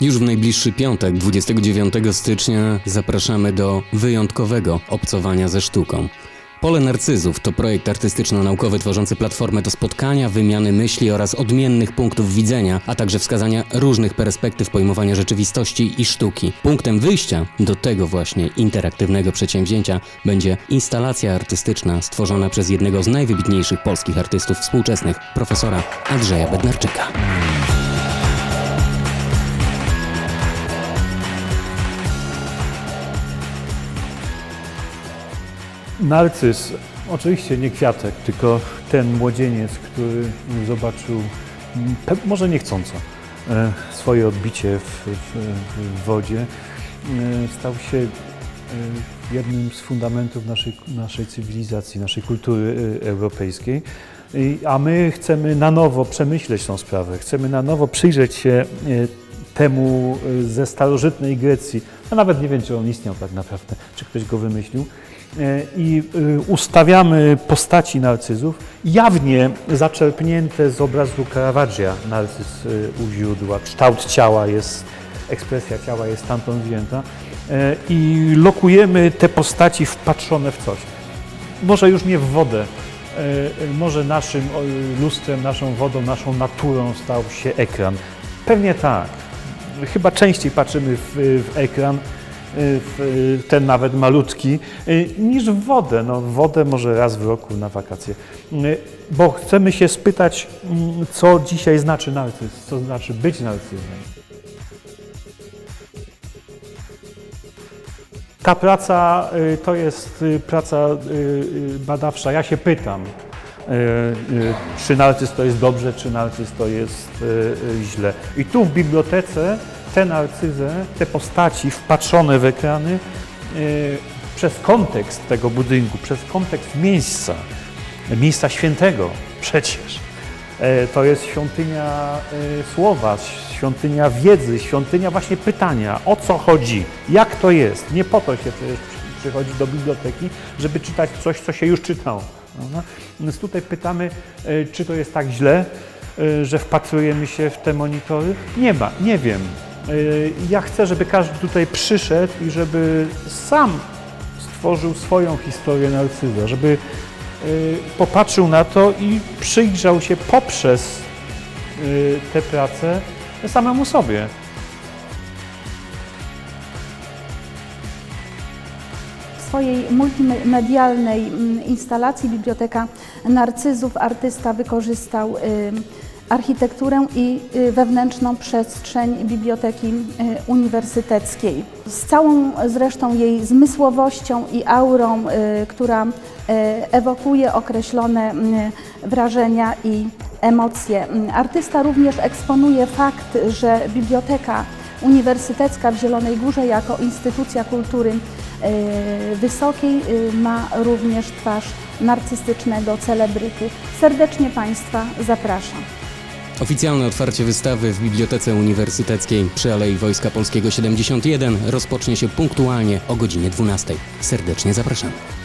Już w najbliższy piątek, 29 stycznia, zapraszamy do wyjątkowego obcowania ze sztuką. Pole Narcyzów to projekt artystyczno-naukowy tworzący platformę do spotkania, wymiany myśli oraz odmiennych punktów widzenia, a także wskazania różnych perspektyw pojmowania rzeczywistości i sztuki. Punktem wyjścia do tego właśnie interaktywnego przedsięwzięcia będzie instalacja artystyczna stworzona przez jednego z najwybitniejszych polskich artystów współczesnych, profesora Andrzeja Bednarczyka. Narcyz, oczywiście nie kwiatek, tylko ten młodzieniec, który zobaczył, mm, może niechcąco, e, swoje odbicie w, w, w wodzie, e, stał się e, jednym z fundamentów naszej, naszej cywilizacji, naszej kultury europejskiej. A my chcemy na nowo przemyśleć tą sprawę, chcemy na nowo przyjrzeć się temu ze starożytnej Grecji. Ja nawet nie wiem, czy on istniał tak naprawdę, czy ktoś go wymyślił. E, I y, ustawiamy postaci narcyzów, jawnie zaczerpnięte z obrazu Caravaggia, narcyz y, u źródła. Kształt ciała jest, ekspresja ciała jest stamtąd wzięta. E, I lokujemy te postaci wpatrzone w coś. Może już nie w wodę, e, e, może naszym lustrem, naszą wodą, naszą naturą stał się ekran. Pewnie tak. Chyba częściej patrzymy w, w ekran, ten nawet malutki, niż w wodę. No, wodę może raz w roku na wakacje. Bo chcemy się spytać, mm, co dzisiaj znaczy narcyz, co znaczy być narcyzem. Ta praca y, to jest y, praca y, y, badawcza. Ja się pytam, y, y, czy narcyz to jest dobrze, czy narcyz to jest y, y, źle. I tu w bibliotece te narcyze, te postaci wpatrzone w ekrany y, przez kontekst tego budynku, przez kontekst miejsca, miejsca świętego przecież. E, To jest świątynia e, słowa, świątynia wiedzy, świątynia właśnie pytania, o co chodzi, jak to jest. Nie po to się przecież przy- przychodzi do biblioteki, żeby czytać coś, co się już czytało. Więc tutaj pytamy, e, czy to jest tak źle, e, że wpatrujemy się w te monitory. Nie ma, nie wiem. E, Ja chcę, żeby każdy tutaj przyszedł i żeby sam stworzył swoją historię narcyza, żeby y, popatrzył na to i przyjrzał się poprzez y, te prace samemu sobie. W swojej multimedialnej mm, instalacji Biblioteka Narcyzów artysta wykorzystał architekturę i y, wewnętrzną przestrzeń Biblioteki y, Uniwersyteckiej. Z całą zresztą jej zmysłowością i aurą, y, która ewokuje określone wrażenia i emocje. Artysta również eksponuje fakt, że Biblioteka Uniwersytecka w Zielonej Górze jako instytucja kultury wysokiej ma również twarz narcystycznego celebryty. Serdecznie Państwa zapraszam. Oficjalne otwarcie wystawy w Bibliotece Uniwersyteckiej przy Alei Wojska Polskiego 71 rozpocznie się punktualnie o godzinie 12. Serdecznie zapraszamy.